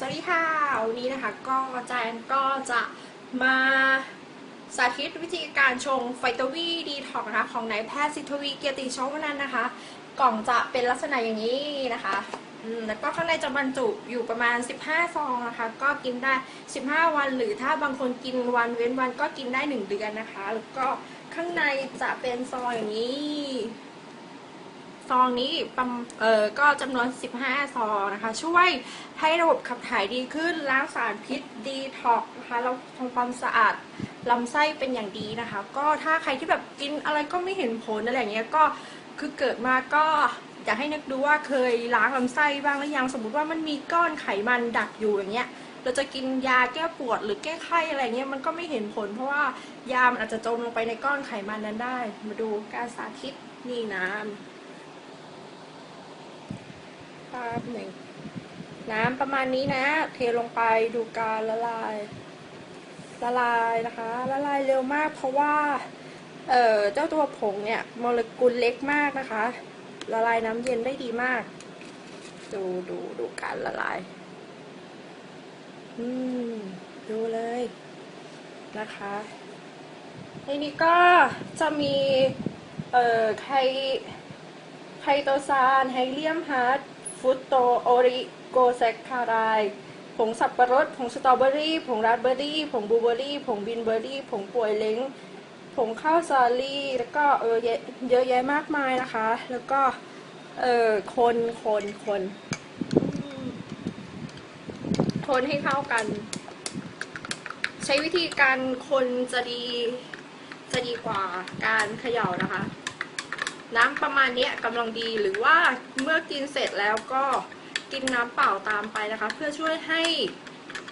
สวัสดีค่ะ วันนี้นะคะก็อาจารย์ก็จะมาสาธิตวิธีการชงไฟตวีดีท็อกนะคะของนายแพทย์สิทธวีเกียรติโชคนันนะคะ กล่องจะเป็นลักษณะอย่างนี้นะคะแล้วก็ข้างในจะบรรจุอยู่ประมาณ 15 ซองนะคะ ก็กินได้ 15 วัน หรือถ้าบางคนกินวันเว้นวันก็กินได้ 1 เดือนนะคะ แล้วก็ข้างในจะเป็นซองอย่างนี้ ซองนี้เออก็จำนวน 15 ซองนะคะ ช่วยให้ระบบขับถ่ายดีขึ้น ล้างสารพิษดีท็อกนะคะแล้วทำความสะอาดลำไส้เป็นอย่างดีนะคะ ก็ถ้าใครที่แบบกินอะไรก็ไม่เห็นผลอะไรอย่างเงี้ยก็คือเกิดมาก็อยากให้นึกดูว่าเคยล้างลำไส้บ้างหรือยังสมมติว่ามันมีก้อนไขมันดักอยู่อย่างเงี้ยเราจะกินยาแก้ปวดหรือแก้ไข้อะไรเงี้ยมันก็ไม่เห็นผล เพราะว่ายามันอาจจะจมลงไปในก้อนไขมันนั้นได้ มาดูการสาธิตนี่น้ำ แป๊บหนึ่งน้ำประมาณนี้นะ เทลงไปดูการละลาย ละลายนะคะ ละลายเร็วมากเพราะว่า เอ่อเจ้าตัวผงเนี่ยโมเลกุลเล็กมากนะคะ ละลายน้ำเย็นได้ดีมาก ดูดูดูการละลาย อืม ดูเลยนะคะในนี้ก็จะมี เอ่อไคไคโตซานไฮเลียมฮาร์ด ฟุตโตโอริโกแซคคารายผงสับปะรด ผงสตรอเบอรี่ ผงราสเบอรี่ ผงบลูเบอรี่ ผงบินเบอรี่ ผงป่วยเล้ง ผงข้าวซาลี่ แล้วก็เออเยอะแยะมากมายนะคะ แล้วก็เออคนคนคนคนให้เข้ากัน ใช้วิธีการคนจะดีจะดีกว่าการเขย่านะคะ น้ำประมาณเนี้ยกำลังดีหรือว่าเมื่อกินเสร็จแล้วก็กินน้ำเปล่าตามไปนะคะ เพื่อช่วยให้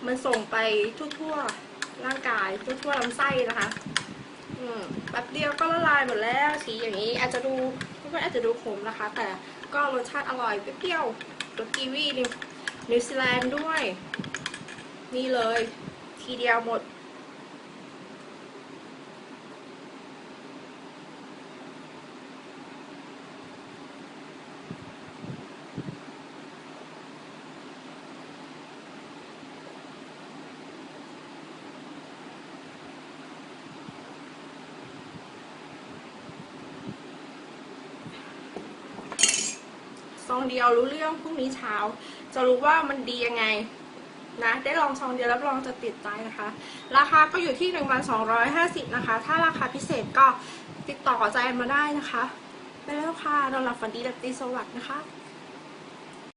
มันส่งไปทั่วๆร่างกายทั่วๆลำไส้นะคะอืมแป๊บเดียวก็ละลายหมดแล้วสีอย่างนี้อาจจะดูก็อาจจะดูขมนะคะ แต่ก็รสชาติอร่อยเปรี้ยวรสกีวีนิวซีแลนด์ด้วย นี่เลย ทีเดียวหมด ซองเดียวรู้เรื่องพรุ่งนี้เช้า จะรู้ว่ามันดียังไงนะได้ลองซองเดียวรับรองจะติดใจนะคะ ราคาก็อยู่ที่ 1,250 นะคะ ถ้าราคาพิเศษก็ติดต่อใจมาได้นะคะไปแล้วค่ะนอนหลับฝันดีและตีสวัสดิ์นะคะ